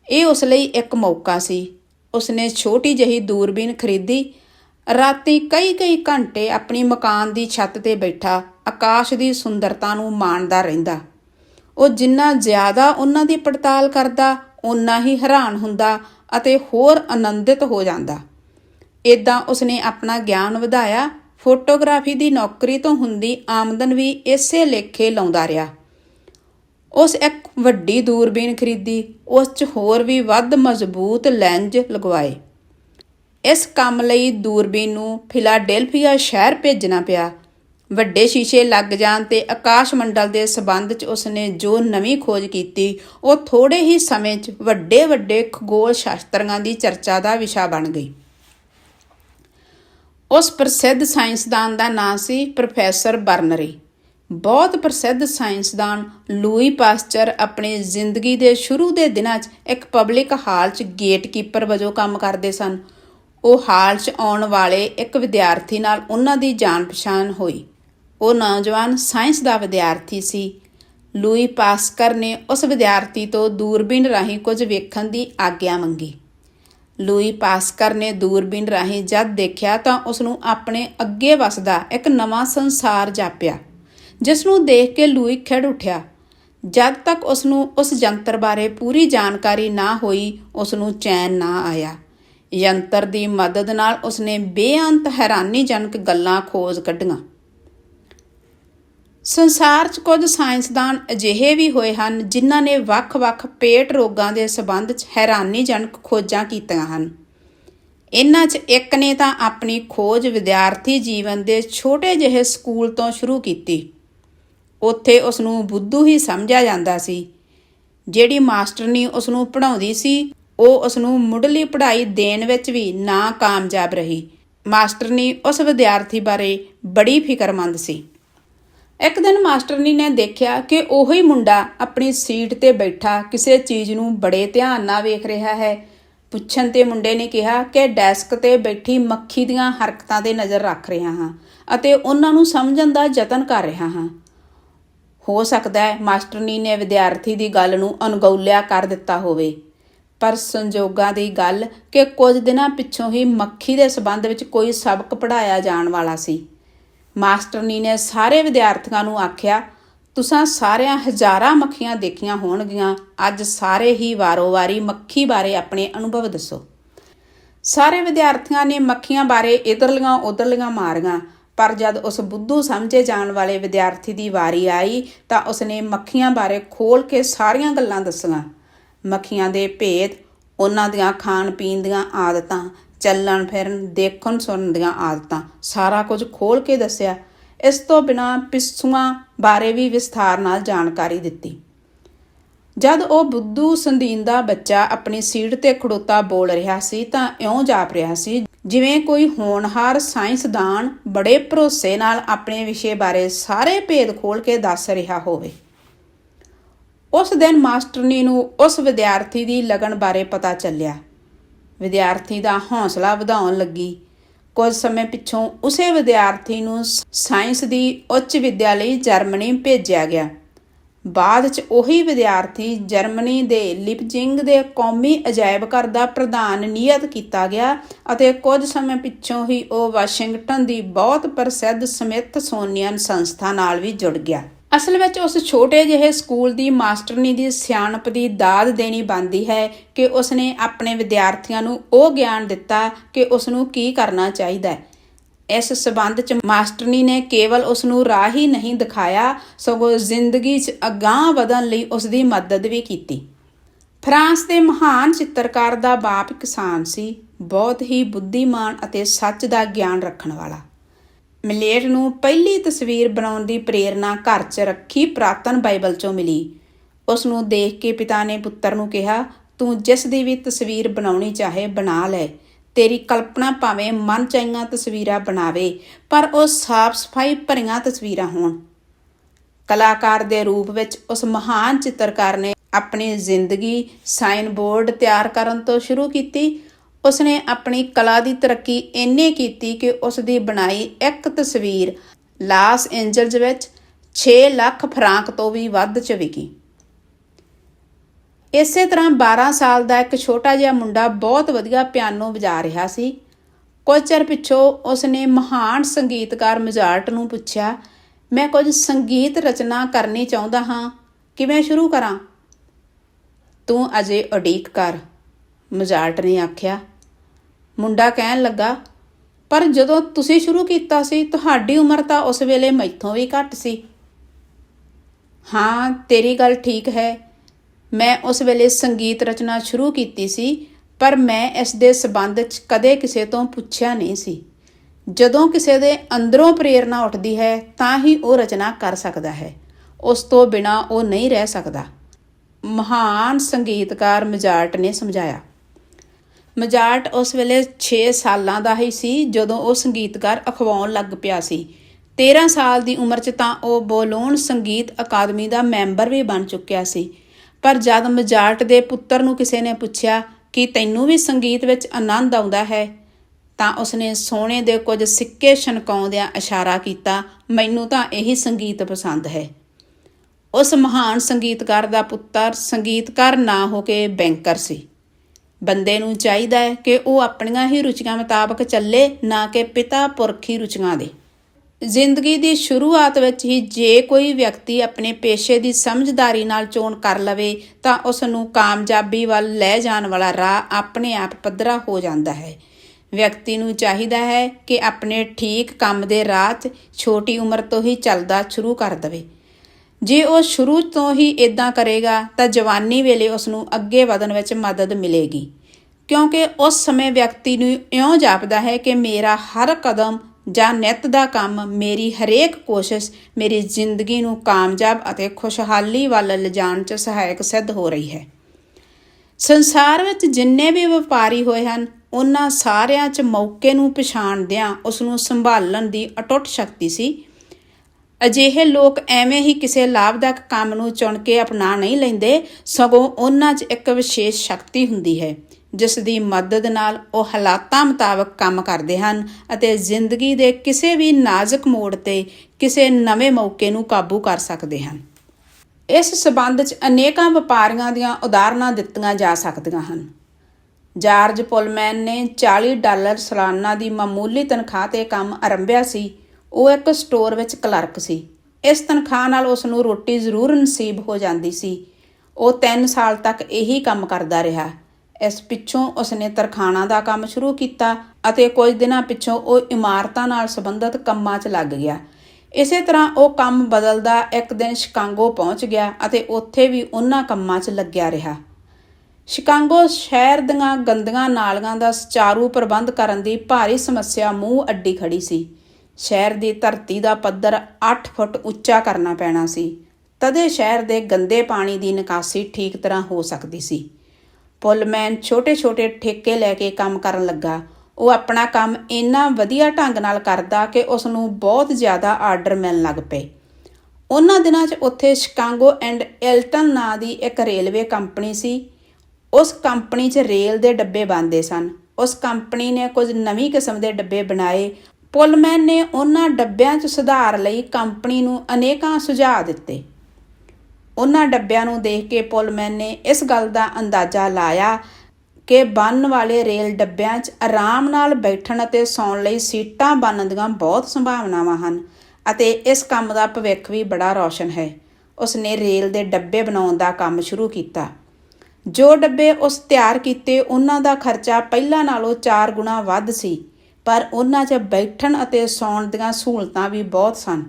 ਇਹ ਉਸ ਲਈ ਇੱਕ ਮੌਕਾ ਸੀ। ਉਸਨੇ ਛੋਟੀ ਜਹੀ ਦੂਰਬੀਨ ਖਰੀਦੀ। ਰਾਤੀ ਕਈ ਕਈ ਘੰਟੇ ਆਪਣੀ ਮਕਾਨ ਦੀ ਛੱਤ ਤੇ ਬੈਠਾ ਆਕਾਸ਼ ਦੀ ਸੁੰਦਰਤਾ ਨੂੰ ਮਾਣਦਾ ਰਹਿੰਦਾ। ਉਹ ਜਿੰਨਾ ਜ਼ਿਆਦਾ ਉਹਨਾਂ ਦੀ ਪੜਤਾਲ ਕਰਦਾ ਉਨਾ ਹੀ ਹੈਰਾਨ ਹੁੰਦਾ ਅਤੇ ਹੋਰ ਆਨੰਦਿਤ ਹੋ ਜਾਂਦਾ। ਇਦਾਂ ਉਸਨੇ ਆਪਣਾ ਗਿਆਨ ਵਧਾਇਆ। ਫੋਟੋਗ੍ਰਾਫੀ ਦੀ ਨੌਕਰੀ ਤੋਂ ਹੁੰਦੀ ਆਮਦਨ ਵੀ ਇਸੇ ਲੇਖੇ ਲਾਉਂਦਾ ਰਿਹਾ। ਉਸ ਇੱਕ ਵੱਡੀ ਦੂਰਬੀਨ ਖਰੀਦੀ, ਉਸ 'ਚ ਹੋਰ ਵੀ ਵੱਧ ਮਜ਼ਬੂਤ ਲੈਂਜ ਲਗਵਾਏ। ਇਸ ਕੰਮ ਲਈ ਦੂਰਬੀਨ ਨੂੰ ਫਿਲਾਡੈਲਫੀਆ ਸ਼ਹਿਰ ਭੇਜਣਾ ਪਿਆ। ਵੱਡੇ ਸ਼ੀਸ਼ੇ ਲੱਗ ਜਾਣ ਤੇ ਆਕਾਸ਼ ਮੰਡਲ ਦੇ ਸਬੰਧ 'ਚ ਉਸਨੇ ਜੋ ਨਵੀਂ ਖੋਜ ਕੀਤੀ, ਉਹ ਥੋੜੇ ਹੀ ਸਮੇਂ 'ਚ ਵੱਡੇ ਵੱਡੇ ਖਗੋਲ ਸ਼ਾਸਤਰੀਆਂ ਦੀ ਚਰਚਾ ਦਾ ਵਿਸ਼ਾ ਬਣ ਗਈ। ਉਸ ਪ੍ਰਸਿੱਧ ਸਾਇੰਸਦਾਨ ਦਾ ਨਾਂ ਸੀ ਪ੍ਰੋਫੈਸਰ ਬਰਨਰੀ। ਬਹੁਤ ਪ੍ਰਸਿੱਧ ਸਾਇੰਸਦਾਨ ਲੂਈ ਪਾਸਚਰ ਆਪਣੀ ਜ਼ਿੰਦਗੀ ਦੇ ਸ਼ੁਰੂ ਦੇ ਦਿਨਾਂ 'ਚ ਇੱਕ ਪਬਲਿਕ ਹਾਲ 'ਚ ਗੇਟਕੀਪਰ ਵਜੋਂ ਕੰਮ ਕਰਦੇ ਸਨ। ਉਹ ਹਾਲ 'ਚ ਆਉਣ ਵਾਲੇ ਇੱਕ ਵਿਦਿਆਰਥੀ ਨਾਲ ਉਹਨਾਂ ਦੀ ਜਾਣ ਪਛਾਣ ਹੋਈ। ਉਹ ਨੌਜਵਾਨ ਸਾਇੰਸ ਦਾ ਵਿਦਿਆਰਥੀ ਸੀ। ਲੂਈ ਪਾਸਕਰ ਨੇ ਉਸ ਵਿਦਿਆਰਥੀ ਤੋਂ ਦੂਰਬੀਨ ਰਾਹੀਂ ਕੁਝ ਵੇਖਣ ਦੀ ਆਗਿਆ ਮੰਗੀ। ਲੂਈ ਪਾਸਕਰ ਨੇ ਦੂਰਬੀਨ ਰਾਹੀਂ ਜਦ ਦੇਖਿਆ ਤਾਂ ਉਸ ਨੂੰ ਆਪਣੇ ਅੱਗੇ ਵਸਦਾ ਇੱਕ ਨਵਾਂ ਸੰਸਾਰ ਜਾਪਿਆ ਜਿਸ ਨੂੰ ਦੇਖ ਕੇ ਲੂਈ ਖਿੜ ਉੱਠਿਆ। ਜਦ ਤੱਕ ਉਸ ਨੂੰ ਉਸ ਯੰਤਰ ਬਾਰੇ ਪੂਰੀ ਜਾਣਕਾਰੀ ਨਾ ਹੋਈ ਉਸ ਨੂੰ ਚੈਨ ਨਾ ਆਇਆ। ਯੰਤਰ ਦੀ ਮਦਦ ਨਾਲ ਉਸਨੇ ਬੇਅੰਤ ਹੈਰਾਨੀਜਨਕ ਗੱਲਾਂ ਖੋਜ ਕੱਢੀਆਂ। ਸੰਸਾਰ 'ਚ ਕੁਝ ਸਾਇੰਸਦਾਨ ਅਜਿਹੇ ਵੀ ਹੋਏ ਹਨ ਜਿਨ੍ਹਾਂ ਨੇ ਵੱਖ-ਵੱਖ ਪੇਟ ਰੋਗਾਂ ਦੇ ਸਬੰਧ 'ਚ ਹੈਰਾਨੀਜਨਕ ਖੋਜਾਂ ਕੀਤੀਆਂ ਹਨ। ਇਹਨਾਂ 'ਚ ਇੱਕ ਨੇ ਤਾਂ ਆਪਣੀ ਖੋਜ ਵਿਦਿਆਰਥੀ ਜੀਵਨ ਦੇ ਛੋਟੇ ਜਿਹੇ ਸਕੂਲ ਤੋਂ ਸ਼ੁਰੂ ਕੀਤੀ। ਉੱਥੇ ਉਸ ਨੂੰ ਬੁੱਧੂ ਹੀ ਸਮਝਿਆ ਜਾਂਦਾ ਸੀ। ਜਿਹੜੀ ਮਾਸਟਰਨੀ ਉਸ ਨੂੰ ਪੜ੍ਹਾਉਂਦੀ ਸੀ, ਉਹ ਉਸ ਨੂੰ ਮੁੱਢਲੀ ਪੜ੍ਹਾਈ ਦੇਣ ਵਿੱਚ ਵੀ ਨਾ ਕਾਮਯਾਬ ਰਹੀ ਮਾਸਟਰਨੀ ਉਸ ਵਿਦਿਆਰਥੀ ਬਾਰੇ ਬੜੀ ਫਿਕਰਮੰਦ ਸੀ। ਇੱਕ ਦਿਨ ਮਾਸਟਰਨੀ ਨੇ ਦੇਖਿਆ ਕਿ ਉਹੀ ਮੁੰਡਾ ਆਪਣੀ ਸੀਟ ਤੇ ਬੈਠਾ ਕਿਸੇ ਚੀਜ਼ ਨੂੰ ਬੜੇ ਧਿਆਨ ਨਾਲ ਵੇਖ ਰਿਹਾ ਹੈ। ਪੁੱਛਣ ਤੇ ਮੁੰਡੇ ਨੇ ਕਿਹਾ ਕਿ ਡੈਸਕ ਤੇ ਬੈਠੀ ਮੱਖੀ ਦੀਆਂ ਹਰਕਤਾਂ ਤੇ ਨਜ਼ਰ ਰੱਖ ਰਿਹਾ ਹਾਂ ਅਤੇ ਉਹਨਾਂ ਨੂੰ ਸਮਝਣ ਦਾ ਯਤਨ ਕਰ ਰਿਹਾ ਹਾਂ। ਹੋ ਸਕਦਾ ਹੈ ਮਾਸਟਰਨੀ ਨੇ ਵਿਦਿਆਰਥੀ ਦੀ ਗੱਲ ਨੂੰ ਅਣਗੌਲਿਆ ਕਰ ਦਿੱਤਾ ਹੋਵੇ। ਪਰ ਸੰਜੋਗਾਂ ਦੀ ਗੱਲ ਕਿ ਕੁਝ ਦਿਨਾਂ ਪਿੱਛੋਂ ਹੀ ਮੱਖੀ ਦੇ ਸਬੰਧ ਵਿੱਚ ਕੋਈ ਸਬਕ ਪੜਾਇਆ ਜਾਣ ਵਾਲਾ ਸੀ। ਮਾਸਟਰਨੀ ਨੇ ਸਾਰੇ ਵਿਦਿਆਰਥੀਆਂ ਨੂੰ ਆਖਿਆ, ਤੁਸੀਂ ਸਾਰਿਆਂ ਹਜ਼ਾਰਾਂ ਮੱਖੀਆਂ ਦੇਖੀਆਂ ਹੋਣਗੀਆਂ, ਅੱਜ ਸਾਰੇ ਹੀ ਵਾਰੋ-ਵਾਰੀ ਮੱਖੀ ਬਾਰੇ ਆਪਣੇ ਅਨੁਭਵ ਦੱਸੋ। ਸਾਰੇ ਵਿਦਿਆਰਥੀਆਂ ਨੇ ਮੱਖੀਆਂ ਬਾਰੇ ਇਧਰਲੀਆਂ ਉਧਰਲੀਆਂ ਮਾਰੀਆਂ, ਪਰ ਜਦ ਉਸ ਬੁੱਧੂ ਸਮਝੇ ਜਾਣ ਵਾਲੇ ਵਿਦਿਆਰਥੀ ਦੀ ਵਾਰੀ ਆਈ, ਤਾਂ ਉਸਨੇ ਮੱਖੀਆਂ ਬਾਰੇ ਖੋਲ ਕੇ ਸਾਰੀਆਂ ਗੱਲਾਂ ਦੱਸੀਆਂ। ਮੱਖੀਆਂ ਦੇ ਭੇਦ ਉਹਨਾਂ ਦੀਆਂ ਖਾਣ ਪੀਣ ਦੀਆਂ ਆਦਤਾਂ ਚੱਲਣ ਫਿਰਨ ਦੇਖਣ ਸੁਣਨ ਦੀਆਂ ਆਦਤਾਂ, ਸਾਰਾ ਕੁਝ ਖੋਲ ਕੇ ਦੱਸਿਆ। ਇਸ ਤੋਂ ਬਿਨਾ ਪਿਸੂਆਂ ਬਾਰੇ ਵੀ ਵਿਸਥਾਰ ਨਾਲ ਜਾਣਕਾਰੀ ਦਿੱਤੀ। ਜਦ ਉਹ ਬੁੱਧੂ ਸੰਦੀਨ ਦਾ ਬੱਚਾ ਆਪਣੀ ਸੀਟ ਤੇ ਖੜੋਤਾ ਬੋਲ ਰਿਹਾ ਸੀ ਤਾਂ ਇਉਂ ਜਾਪ ਰਿਹਾ ਸੀ, ਜਿਵੇਂ ਕੋਈ ਹੋਣਹਾਰ ਸਾਇੰਸਦਾਨ ਬੜੇ ਭਰੋਸੇ ਨਾਲ ਆਪਣੇ ਵਿਸ਼ੇ ਬਾਰੇ ਸਾਰੇ ਭੇਦ ਖੋਲ ਕੇ ਦੱਸ ਰਿਹਾ ਹੋਵੇ। ਉਸ ਦਿਨ ਮਾਸਟਰਨੀ ਨੂੰ ਉਸ ਵਿਦਿਆਰਥੀ ਦੀ ਲਗਨ ਬਾਰੇ ਪਤਾ ਚੱਲਿਆ। ਵਿਦਿਆਰਥੀ ਦਾ ਹੌਸਲਾ ਵਧਾਉਣ ਲੱਗੀ। ਕੁਝ ਸਮੇਂ ਪਿੱਛੋਂ ਉਸੇ ਵਿਦਿਆਰਥੀ ਨੂੰ ਸਾਇੰਸ ਦੀ ਉੱਚ ਵਿੱਦਿਆ ਲਈ ਜਰਮਨੀ ਭੇਜਿਆ ਗਿਆ। ਬਾਅਦ ਚ ਉਹੀ ਵਿਦਿਆਰਥੀ ਜਰਮਨੀ ਦੇ ਲਿਪਜਿੰਗ ਦੇ ਕੌਮੀ ਅਜਾਇਬ ਘਰ ਦਾ ਪ੍ਰਧਾਨ ਨਿਯਤ ਕੀਤਾ ਗਿਆ ਅਤੇ ਕੁਝ ਸਮੇਂ ਪਿੱਛੋਂ ਹੀ ਉਹ ਵਾਸ਼ਿੰਗਟਨ ਦੀ ਬਹੁਤ ਪ੍ਰਸਿੱਧ ਸਮਿਥ ਸੋਨੀਅਨ ਸੰਸਥਾ ਨਾਲ ਵੀ ਜੁੜ ਗਿਆ। ਅਸਲ ਵਿੱਚ ਉਸ ਛੋਟੇ ਜਿਹੇ ਸਕੂਲ ਦੀ ਮਾਸਟਰਨੀ ਦੀ ਸਿਆਣਪ ਦੀ ਦਾਦ ਦੇਣੀ ਬਣਦੀ ਹੈ ਕਿ ਉਸਨੇ ਆਪਣੇ ਵਿਦਿਆਰਥੀਆਂ ਨੂੰ ਉਹ ਗਿਆਨ ਦਿੱਤਾ ਕਿ ਉਸ ਨੂੰ ਕੀ ਕਰਨਾ ਚਾਹੀਦਾ ਹੈ। ਇਸ ਸਬੰਧ ਚ ਮਾਸਟਰਨੀ ਨੇ ਕੇਵਲ ਉਸ ਨੂੰ ਰਾਹ ਹੀ ਨਹੀਂ ਦਿਖਾਇਆ, ਸਗੋਂ ਜ਼ਿੰਦਗੀ 'ਚ ਅਗਾਂਹ ਵਧਣ ਲਈ ਉਸ ਦੀ ਮਦਦ ਵੀ ਕੀਤੀ। ਫਰਾਂਸ ਦੇ ਮਹਾਨ ਚਿੱਤਰਕਾਰ ਦਾ ਬਾਪ ਕਿਸਾਨ ਸੀ, ਬਹੁਤ ਹੀ ਬੁੱਧੀਮਾਨ ਅਤੇ ਸੱਚ ਦਾ ਗਿਆਨ ਰੱਖਣ ਵਾਲਾ। ਮਿਲੇਟ ਨੂੰ ਪਹਿਲੀ ਤਸਵੀਰ ਬਣਾਉਣ ਦੀ ਪ੍ਰੇਰਣਾ ਘਰ 'ਚ ਰੱਖੀ ਪ੍ਰਾਤਨ ਬਾਈਬਲ 'ਚੋਂ ਮਿਲੀ। ਉਸ ਨੂੰ ਦੇਖ ਕੇ ਪਿਤਾ ਨੇ ਪੁੱਤਰ ਨੂੰ ਕਿਹਾ, ਤੂੰ ਜਿਸ ਦੀ ਵੀ ਤਸਵੀਰ ਬਣਾਉਣੀ ਚਾਹੇ ਬਣਾ ਲੈ। ਤੇਰੀ ਕਲਪਨਾ ਭਾਵੇਂ ਮਨ ਚਾਹੀਆਂ ਤਸਵੀਰਾਂ ਬਣਾਵੇ, ਪਰ ਉਹ ਸਾਫ਼ ਸਫ਼ਾਈ ਭਰੀਆਂ ਤਸਵੀਰਾਂ ਹੋਣ। ਕਲਾਕਾਰ ਦੇ ਰੂਪ ਵਿੱਚ ਉਸ ਮਹਾਨ ਚਿੱਤਰਕਾਰ ਨੇ ਆਪਣੀ ਜ਼ਿੰਦਗੀ ਸਾਈਨ ਬੋਰਡ ਤਿਆਰ ਕਰਨ ਤੋਂ ਸ਼ੁਰੂ ਕੀਤੀ ਉਸਨੇ ਆਪਣੀ ਕਲਾ ਦੀ ਤਰੱਕੀ ਇੰਨੀ ਕੀਤੀ ਕਿ ਉਸ ਦੀ ਬਣਾਈ ਇੱਕ ਤਸਵੀਰ ਲਾਸ ਐਂਜਲਸ ਵਿੱਚ 6 ਲੱਖ ਫਰਾਂਕ ਤੋਂ ਵੀ ਵੱਧ ਚ ਵਿਕੀ। ਇਸੇ ਤਰ੍ਹਾਂ 12 ਸਾਲ ਦਾ ਇੱਕ ਛੋਟਾ ਜਿਹਾ ਮੁੰਡਾ ਬਹੁਤ ਵਧੀਆ ਪਿਆਨੋ ਵਜਾ ਰਿਹਾ ਸੀ। ਕੁਝ ਚਿਰ ਪਿੱਛੋਂ ਉਸਨੇ ਮਹਾਨ ਸੰਗੀਤਕਾਰ ਮਜ਼ਾਰਟ ਨੂੰ ਪੁੱਛਿਆ, ਮੈਂ ਕੁਝ ਸੰਗੀਤ ਰਚਨਾ ਕਰਨੀ ਚਾਹੁੰਦਾ ਹਾਂ, ਕਿਵੇਂ ਸ਼ੁਰੂ ਕਰਾਂ? ਤੂੰ ਅਜੇ ਉਡੀਕ ਕਰ, ਮਜ਼ਾਰਟ ਨੇ ਆਖਿਆ। ਮੁੰਡਾ ਕਹਿਣ ਲੱਗਾ, ਪਰ ਜਦੋਂ ਤੁਸੀਂ ਸ਼ੁਰੂ ਕੀਤਾ ਸੀ, ਤੁਹਾਡੀ ਉਮਰ ਤਾਂ ਉਸ ਵੇਲੇ ਮੈਥੋਂ ਵੀ ਘੱਟ ਸੀ। ਹਾਂ, ਤੇਰੀ ਗੱਲ ਠੀਕ ਹੈ। ਮੈਂ ਉਸ ਵੇਲੇ ਸੰਗੀਤ ਰਚਨਾ ਸ਼ੁਰੂ ਕੀਤੀ ਸੀ, ਪਰ ਮੈਂ ਇਸ ਦੇ ਸਬੰਧ 'ਚ ਕਦੇ ਕਿਸੇ ਤੋਂ ਪੁੱਛਿਆ ਨਹੀਂ ਸੀ। ਜਦੋਂ ਕਿਸੇ ਦੇ ਅੰਦਰੋਂ ਪ੍ਰੇਰਣਾ ਉੱਠਦੀ ਹੈ, ਤਾਂ ਹੀ ਉਹ ਰਚਨਾ ਕਰ ਸਕਦਾ ਹੈ। ਉਸ ਤੋਂ ਬਿਨਾ ਉਹ ਨਹੀਂ ਰਹਿ ਸਕਦਾ। ਮਹਾਨ ਸੰਗੀਤਕਾਰ ਮਜਾਰਟ ਨੇ ਸਮਝਾਇਆ। ਮਜਾਰਟ ਉਸ ਵੇਲੇ 6 ਸਾਲਾਂ ਦਾ ਹੀ ਸੀ, ਜਦੋਂ ਉਹ ਸੰਗੀਤਕਾਰ ਅਖਵਾਉਣ ਲੱਗ ਪਿਆ ਸੀ। 13 ਸਾਲ ਦੀ ਉਮਰ 'ਚ ਤਾਂ ਉਹ ਬੋਲੋਨ ਸੰਗੀਤ ਅਕਾਦਮੀ ਦਾ ਮੈਂਬਰ ਵੀ ਬਣ ਚੁੱਕਿਆ ਸੀ। ਪਰ ਜਦ ਮਜਾਰਟ ਦੇ ਪੁੱਤਰ ਨੂੰ ਕਿਸੇ ਨੇ ਪੁੱਛਿਆ ਕਿ ਤੈਨੂੰ ਵੀ ਸੰਗੀਤ ਵਿੱਚ ਆਨੰਦ ਆਉਂਦਾ ਹੈ, ਤਾਂ ਉਸਨੇ ਸੋਨੇ ਦੇ ਕੁਝ ਸਿੱਕੇ ਛਣਕਾਉਂਦਿਆਂ ਇਸ਼ਾਰਾ ਕੀਤਾ, ਮੈਨੂੰ ਤਾਂ ਇਹੀ ਸੰਗੀਤ ਪਸੰਦ ਹੈ। ਉਸ ਮਹਾਨ ਸੰਗੀਤਕਾਰ ਦਾ ਪੁੱਤਰ ਸੰਗੀਤਕਾਰ ਨਾ ਹੋ ਕੇ ਬੈਂਕਰ ਸੀ। ਬੰਦੇ ਨੂੰ ਚਾਹੀਦਾ ਹੈ ਕਿ ਉਹ ਆਪਣੀਆਂ ਹੀ ਰੁਚੀਆਂ ਮੁਤਾਬਕ ਚੱਲੇ, ਨਾ ਕਿ ਪਿਤਾ ਪੁਰਖੀ ਰੁਚੀਆਂ ਦੇ। ਜ਼ਿੰਦਗੀ ਦੀ ਸ਼ੁਰੂਆਤ ਵਿੱਚ ਹੀ ਜੇ ਕੋਈ ਵਿਅਕਤੀ ਆਪਣੇ ਪੇਸ਼ੇ ਦੀ ਸਮਝਦਾਰੀ ਨਾਲ ਚੋਣ ਕਰ ਲਵੇ, ਤਾਂ ਉਸ ਨੂੰ ਕਾਮਯਾਬੀ ਵੱਲ ਲੈ ਜਾਣ ਵਾਲਾ ਰਾਹ ਆਪਣੇ ਆਪ ਪੱਧਰਾ ਹੋ ਜਾਂਦਾ ਹੈ। ਵਿਅਕਤੀ ਨੂੰ ਚਾਹੀਦਾ ਹੈ ਕਿ ਆਪਣੇ ਠੀਕ ਕੰਮ ਦੇ ਰਾਹ 'ਚ ਛੋਟੀ ਉਮਰ ਤੋਂ ਹੀ ਚੱਲਦਾ ਸ਼ੁਰੂ ਕਰ ਦੇਵੇ। ਜੇ ਉਹ ਸ਼ੁਰੂ ਤੋਂ ਹੀ ਇਦਾਂ ਕਰੇਗਾ ਤਾਂ ਜਵਾਨੀ ਵੇਲੇ ਉਸ ਨੂੰ ਅੱਗੇ ਵਧਣ ਵਿੱਚ ਮਦਦ ਮਿਲੇਗੀ। ਕਿਉਂਕਿ ਉਸ ਸਮੇਂ ਵਿਅਕਤੀ ਨੂੰ ਇਉਂ ਜਾਪਦਾ ਹੈ ਕਿ ਮੇਰਾ ਹਰ ਕਦਮ ਜਾਂ ਨਿਤ ਦਾ ਕੰਮ ਮੇਰੀ ਹਰੇਕ ਕੋਸ਼ਿਸ਼, ਮੇਰੀ ਜ਼ਿੰਦਗੀ ਨੂੰ ਕਾਮਯਾਬ ਅਤੇ ਖੁਸ਼ਹਾਲੀ ਵੱਲ ਲਿਜਾਣ 'ਚ ਸਹਾਇਕ ਸਿੱਧ ਹੋ ਰਹੀ ਹੈ। ਸੰਸਾਰ ਵਿੱਚ ਜਿੰਨੇ ਵੀ ਵਪਾਰੀ ਹੋਏ ਹਨ, ਉਹਨਾਂ ਸਾਰਿਆਂ 'ਚ ਮੌਕੇ ਨੂੰ ਪਛਾਣਦਿਆਂ ਉਸ ਨੂੰ ਸੰਭਾਲਣ ਦੀ ਅਟੁੱਟ ਸ਼ਕਤੀ ਸੀ। ਅਜਿਹੇ ਲੋਕ ਐਵੇਂ ਹੀ ਕਿਸੇ ਲਾਭਦਾਇਕ ਕੰਮ ਨੂੰ ਚੁਣ ਕੇ ਅਪਣਾ ਨਹੀਂ ਲੈਂਦੇ, ਸਗੋਂ ਉਹਨਾਂ 'ਚ ਇੱਕ ਵਿਸ਼ੇਸ਼ ਸ਼ਕਤੀ ਹੁੰਦੀ ਹੈ, ਜਿਸ ਦੀ ਮਦਦ ਨਾਲ ਉਹ ਹਾਲਾਤਾਂ ਮੁਤਾਬਕ ਕੰਮ ਕਰਦੇ ਹਨ ਅਤੇ ਜ਼ਿੰਦਗੀ ਦੇ ਕਿਸੇ ਵੀ ਨਾਜ਼ੁਕ ਮੋੜ ਤੇ ਕਿਸੇ ਨਵੇਂ ਮੌਕੇ ਨੂੰ ਕਾਬੂ ਕਰ ਸਕਦੇ ਹਨ। ਇਸ ਸਬੰਧ 'ਚ ਅਨੇਕਾਂ ਵਪਾਰੀਆਂ ਦੀਆਂ ਉਦਾਹਰਨਾਂ ਦਿੱਤੀਆਂ ਜਾ ਸਕਦੀਆਂ ਹਨ। ਜਾਰਜ ਪੁਲਮੈਨ ਨੇ 40 ਡਾਲਰ ਸਾਲਾਨਾ ਦੀ ਮਾਮੂਲੀ ਤਨਖਾਹ ਤੇ ਕੰਮ ਆਰੰਭਿਆ ਸੀ। ਉਹ ਇੱਕ ਸਟੋਰ ਵਿੱਚ ਕਲਰਕ ਸੀ। ਇਸ ਤਨਖਾਹ ਨਾਲ ਉਸ ਨੂੰ ਰੋਟੀ ਜ਼ਰੂਰ ਨਸੀਬ ਹੋ ਜਾਂਦੀ ਸੀ। ਉਹ 3 ਸਾਲ ਤੱਕ ਇਹੀ ਕੰਮ ਕਰਦਾ ਰਿਹਾ। ਇਸ ਪਿੱਛੋਂ ਉਸਨੇ ਤਰਖਾਣਾ ਦਾ ਕੰਮ ਸ਼ੁਰੂ ਕੀਤਾ ਅਤੇ ਕੁਝ ਦਿਨਾਂ ਪਿੱਛੋਂ ਉਹ ਇਮਾਰਤਾਂ ਨਾਲ ਸੰਬੰਧਿਤ ਕੰਮਾਂ 'ਚ ਲੱਗ ਗਿਆ। ਇਸੇ ਤਰ੍ਹਾਂ ਉਹ ਕੰਮ ਬਦਲਦਾ ਇੱਕ ਦਿਨ ਸ਼ਿਕਾਗੋ ਪਹੁੰਚ ਗਿਆ ਅਤੇ ਉੱਥੇ ਵੀ ਉਹਨਾਂ ਕੰਮਾਂ 'ਚ ਲੱਗਿਆ ਰਿਹਾ। ਸ਼ਿਕਾਗੋ ਸ਼ਹਿਰ ਦੀਆਂ ਗੰਦੀਆਂ ਨਾਲੀਆਂ ਦਾ ਸੁਚਾਰੂ ਪ੍ਰਬੰਧ ਕਰਨ ਦੀ ਭਾਰੀ ਸਮੱਸਿਆ ਮੂੰਹ ਅੱਡੀ ਖੜੀ ਸੀ। ਸ਼ਹਿਰ ਦੀ ਧਰਤੀ ਦਾ ਪੱਧਰ 8 ਫੁੱਟ ਉੱਚਾ ਕਰਨਾ ਪੈਣਾ ਸੀ। ਤਦੇ ਸ਼ਹਿਰ ਦੇ ਗੰਦੇ ਪਾਣੀ ਦੀ ਨਿਕਾਸੀ ਠੀਕ ਤਰ੍ਹਾਂ ਹੋ ਸਕਦੀ ਸੀ। ਪੁਲਮੈਨ ਛੋਟੇ-ਛੋਟੇ ਠੇਕੇ ਲੈ ਕੇ ਕੰਮ ਕਰਨ ਲੱਗਾ। ਉਹ ਆਪਣਾ ਕੰਮ ਇੰਨਾ ਵਧੀਆ ਢੰਗ ਨਾਲ ਕਰਦਾ ਕਿ ਉਸ ਨੂੰ ਬਹੁਤ ਜ਼ਿਆਦਾ ਆਰਡਰ ਮਿਲਣ ਲੱਗ ਪਏ। ਉਹਨਾਂ ਦਿਨਾਂ 'ਚ ਉੱਥੇ ਸ਼ਿਕਾਗੋ ਐਂਡ ਐਲਟਨ ਨਾਂ ਦੀ ਇੱਕ ਰੇਲਵੇ ਕੰਪਨੀ ਸੀ। ਉਸ ਕੰਪਨੀ 'ਚ ਰੇਲ ਦੇ ਡੱਬੇ ਬਣਦੇ ਸਨ। ਉਸ ਕੰਪਨੀ ਨੇ ਕੁਝ ਨਵੀਂ ਕਿਸਮ ਦੇ ਡੱਬੇ ਬਣਾਏ। ਪੁੱਲਮੈਨ ਨੇ ਉਹਨਾਂ ਡੱਬਿਆਂ 'ਚ ਸੁਧਾਰ ਲਈ ਕੰਪਨੀ ਨੂੰ ਅਨੇਕਾਂ ਸੁਝਾਅ ਦਿੱਤੇ। ਉਹਨਾਂ ਡੱਬਿਆਂ ਨੂੰ ਦੇਖ ਕੇ ਪੁੱਲਮੈਨ ਨੇ ਇਸ ਗੱਲ ਦਾ ਅੰਦਾਜ਼ਾ ਲਾਇਆ ਕਿ ਬੰਨ ਵਾਲੇ ਰੇਲ ਡੱਬਿਆਂ 'ਚ ਆਰਾਮ ਨਾਲ ਬੈਠਣ ਅਤੇ ਸੌਣ ਲਈ ਸੀਟਾਂ ਬਣਨ ਦੀਆਂ ਬਹੁਤ ਸੰਭਾਵਨਾਵਾਂ ਹਨ ਅਤੇ ਇਸ ਕੰਮ ਦਾ ਭਵਿੱਖ ਵੀ ਬੜਾ ਰੌਸ਼ਨ ਹੈ। ਉਸ ਨੇ ਰੇਲ ਦੇ ਡੱਬੇ ਬਣਾਉਣ ਦਾ ਕੰਮ ਸ਼ੁਰੂ ਕੀਤਾ। ਜੋ ਡੱਬੇ ਉਸ ਤਿਆਰ ਕੀਤੇ, ਉਹਨਾਂ ਦਾ ਖਰਚਾ ਪਹਿਲਾਂ ਨਾਲੋਂ 4 ਗੁਣਾ ਵੱਧ ਸੀ। ਪਰ ਉਹਨਾਂ 'ਚ ਬੈਠਣ ਅਤੇ ਸੌਣ ਦੀਆਂ ਸਹੂਲਤਾਂ ਵੀ ਬਹੁਤ ਸਨ।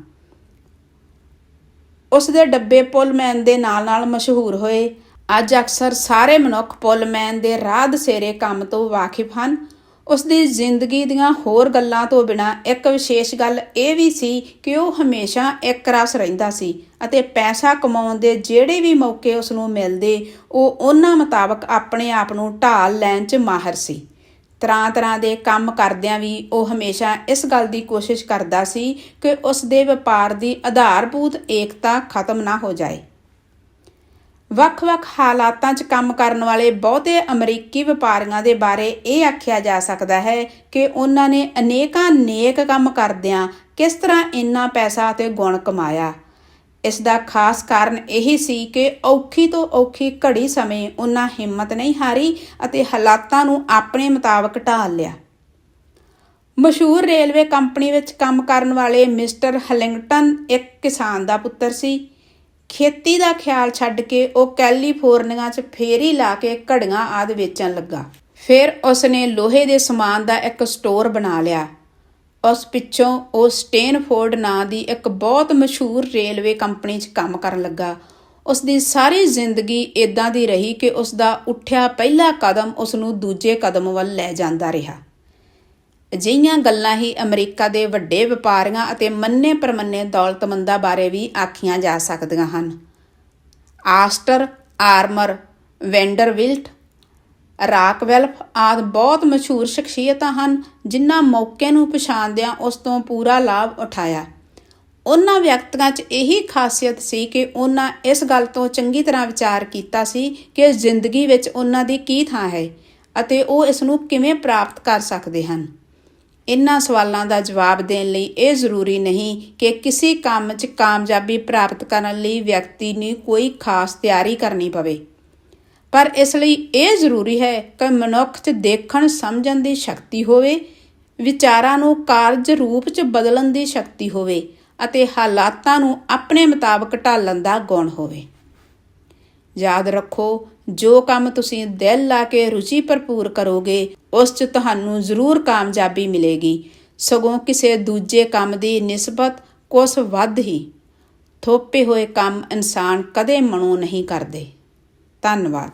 ਉਸ ਦੇ ਡੱਬੇ ਪੁੱਲਮੈਨ ਦੇ ਨਾਲ-ਨਾਲ ਮਸ਼ਹੂਰ ਹੋਏ। ਅੱਜ ਅਕਸਰ ਸਾਰੇ ਮਨੁੱਖ ਪੁੱਲਮੈਨ ਦੇ ਰਾਹ ਦਸੇਰੇ ਕੰਮ ਤੋਂ ਵਾਕਿਫ ਹਨ। ਉਸ ਦੀ ਜ਼ਿੰਦਗੀ ਦੀਆਂ ਹੋਰ ਗੱਲਾਂ ਤੋਂ ਬਿਨਾ ਇੱਕ ਵਿਸ਼ੇਸ਼ ਗੱਲ ਇਹ ਵੀ ਸੀ ਕਿ ਉਹ ਹਮੇਸ਼ਾ ਇੱਕ ਰਸ ਰਹਿੰਦਾ ਸੀ ਅਤੇ ਪੈਸਾ ਕਮਾਉਣ ਦੇ ਜਿਹੜੇ ਵੀ ਮੌਕੇ ਉਸ ਨੂੰ ਮਿਲਦੇ, ਉਹ ਉਹਨਾਂ ਮੁਤਾਬਕ ਆਪਣੇ ਆਪ ਨੂੰ ਢਾਲ ਲੈਣ 'ਚ ਮਾਹਰ ਸੀ। ਤਰ੍ਹਾਂ ਤਰ੍ਹਾਂ ਦੇ ਕੰਮ ਕਰਦਿਆਂ ਵੀ ਉਹ ਹਮੇਸ਼ਾ ਇਸ ਗੱਲ ਦੀ ਕੋਸ਼ਿਸ਼ ਕਰਦਾ ਸੀ ਕਿ ਉਸ ਦੇ ਵਪਾਰ ਦੀ ਆਧਾਰਭੂਤ ਏਕਤਾ ਖਤਮ ਨਾ ਹੋ ਜਾਏ। ਵੱਖ-ਵੱਖ ਹਾਲਾਤਾਂ 'ਚ ਕੰਮ ਕਰਨ ਵਾਲੇ ਬਹੁਤੇ ਅਮਰੀਕੀ ਵਪਾਰੀਆਂ ਦੇ ਬਾਰੇ ਇਹ ਆਖਿਆ ਜਾ ਸਕਦਾ ਹੈ ਕਿ ਉਹਨਾਂ ਨੇ ਅਨੇਕਾਂ ਨੇਕ ਕੰਮ ਕਰਦਿਆਂ ਕਿਸ ਤਰ੍ਹਾਂ ਇੰਨਾ ਪੈਸਾ ਅਤੇ ਗੁਣ ਕਮਾਇਆ। ਇਸ ਦਾ ਖਾਸ ਕਾਰਨ ਇਹ ਸੀ ਕਿ ਔਖੀ ਤੋਂ ਔਖੀ ਘੜੀ ਸਮੇਂ ਉਹਨਾਂ ਹਿੰਮਤ ਨਹੀਂ ਹਾਰੀ ਅਤੇ ਹਾਲਾਤਾਂ ਨੂੰ ਆਪਣੇ ਮੁਤਾਬਕ ਢਾਲ ਲਿਆ। ਮਸ਼ਹੂਰ ਰੇਲਵੇ ਕੰਪਨੀ ਵਿੱਚ ਕੰਮ ਕਰਨ ਵਾਲੇ ਮਿਸਟਰ ਹਲਿੰਗਟਨ ਇੱਕ ਕਿਸਾਨ ਦਾ ਪੁੱਤਰ ਸੀ। ਖੇਤੀ ਦਾ ਖਿਆਲ ਛੱਡ ਕੇ ਉਹ ਕੈਲੀਫੋਰਨੀਆ 'ਚ ਫੇਰੀ ਲਾ ਕੇ ਘੜੀਆਂ ਆਦ ਵੇਚਣ ਲੱਗਾ। ਫਿਰ ਉਸ ਨੇ ਲੋਹੇ ਦੇ ਸਮਾਨ ਦਾ ਇੱਕ ਸਟੋਰ ਬਣਾ ਲਿਆ। ਉਸ ਪਿੱਛੋਂ ਉਹ ਸਟੇਨਫੋਰਡ ਨਾਂ ਦੀ ਇੱਕ ਬਹੁਤ ਮਸ਼ਹੂਰ ਰੇਲਵੇ ਕੰਪਨੀ 'ਚ ਕੰਮ ਕਰਨ ਲੱਗਾ। ਉਸ ਦੀ ਸਾਰੀ ਜ਼ਿੰਦਗੀ ਇਦਾਂ ਦੀ ਰਹੀ ਕਿ ਉਸ ਦਾ ਉੱਠਿਆ ਪਹਿਲਾ ਕਦਮ ਉਸ ਨੂੰ ਦੂਜੇ ਕਦਮ ਵੱਲ ਲੈ ਜਾਂਦਾ ਰਿਹਾ। ਅਜਿਹੀਆਂ ਗੱਲਾਂ ਹੀ ਅਮਰੀਕਾ ਦੇ ਵੱਡੇ ਵਪਾਰੀਆਂ ਅਤੇ ਮੰਨੇ ਪ੍ਰਮੰਨੇ ਦੌਲਤਮੰਦਾਂ ਬਾਰੇ ਵੀ ਆਖੀਆਂ ਜਾ ਸਕਦੀਆਂ ਹਨ। ਆਸਟਰ, ਆਰਮਰ, ਵੈਂਡਰਵਿਲਟ ਰਾਕਵੈਲਫ ਆਦਿ ਬਹੁਤ ਮਸ਼ਹੂਰ ਸ਼ਖਸੀਅਤਾਂ ਹਨ, ਜਿਨ੍ਹਾਂ ਮੌਕੇ ਨੂੰ ਪਛਾਣਦਿਆਂ ਉਸ ਤੋਂ ਪੂਰਾ ਲਾਭ ਉਠਾਇਆ। ਉਹਨਾਂ ਵਿਅਕਤੀਆਂ 'ਚ ਇਹੀ ਖਾਸੀਅਤ ਸੀ ਕਿ ਉਹਨਾਂ ਇਸ ਗੱਲ ਤੋਂ ਚੰਗੀ ਤਰ੍ਹਾਂ ਵਿਚਾਰ ਕੀਤਾ ਸੀ ਕਿ ਜ਼ਿੰਦਗੀ ਵਿੱਚ ਉਹਨਾਂ ਦੀ ਕੀ ਥਾਂ ਹੈ ਅਤੇ ਉਹ ਇਸ ਨੂੰ ਕਿਵੇਂ ਪ੍ਰਾਪਤ ਕਰ ਸਕਦੇ ਹਨ। ਇਨ੍ਹਾਂ ਸਵਾਲਾਂ ਦਾ ਜਵਾਬ ਦੇਣ ਲਈ ਇਹ ਜ਼ਰੂਰੀ ਨਹੀਂ ਕਿ ਕਿਸੇ ਕੰਮ 'ਚ ਕਾਮਯਾਬੀ ਪ੍ਰਾਪਤ ਕਰਨ ਲਈ ਵਿਅਕਤੀ ਨੂੰ ਕੋਈ ਖਾਸ ਤਿਆਰੀ ਕਰਨੀ ਪਵੇ। ਪਰ ਇਸ ਲਈ ਇਹ ਜ਼ਰੂਰੀ ਹੈ ਕਿ ਮਨੁੱਖ 'ਚ ਦੇਖਣ, ਸਮਝਣ ਦੀ ਸ਼ਕਤੀ ਹੋਵੇ, ਵਿਚਾਰਾਂ ਨੂੰ ਕਾਰਜ ਰੂਪ 'ਚ ਬਦਲਣ ਦੀ ਸ਼ਕਤੀ ਹੋਵੇ ਅਤੇ ਹਾਲਾਤਾਂ ਨੂੰ ਆਪਣੇ ਮੁਤਾਬਕ ਢਾਲਣ ਦਾ ਗੁਣ ਹੋਵੇ। ਯਾਦ ਰੱਖੋ, ਜੋ ਕੰਮ ਤੁਸੀਂ ਦਿਲ ਲਾ ਕੇ ਰੁਚੀ ਭਰਪੂਰ ਕਰੋਗੇ, ਉਸ 'ਚ ਤੁਹਾਨੂੰ ਜ਼ਰੂਰ ਕਾਮਯਾਬੀ ਮਿਲੇਗੀ। ਸਗੋਂ ਕਿਸੇ ਦੂਜੇ ਕੰਮ ਦੀ ਨਿਸਬਤ ਕੁਛ ਵੱਧ ਹੀ, ਥੋਪੇ ਹੋਏ ਕੰਮ ਇਨਸਾਨ ਕਦੇ ਮਨੋਂ ਨਹੀਂ ਕਰਦੇ। ਧੰਨਵਾਦ।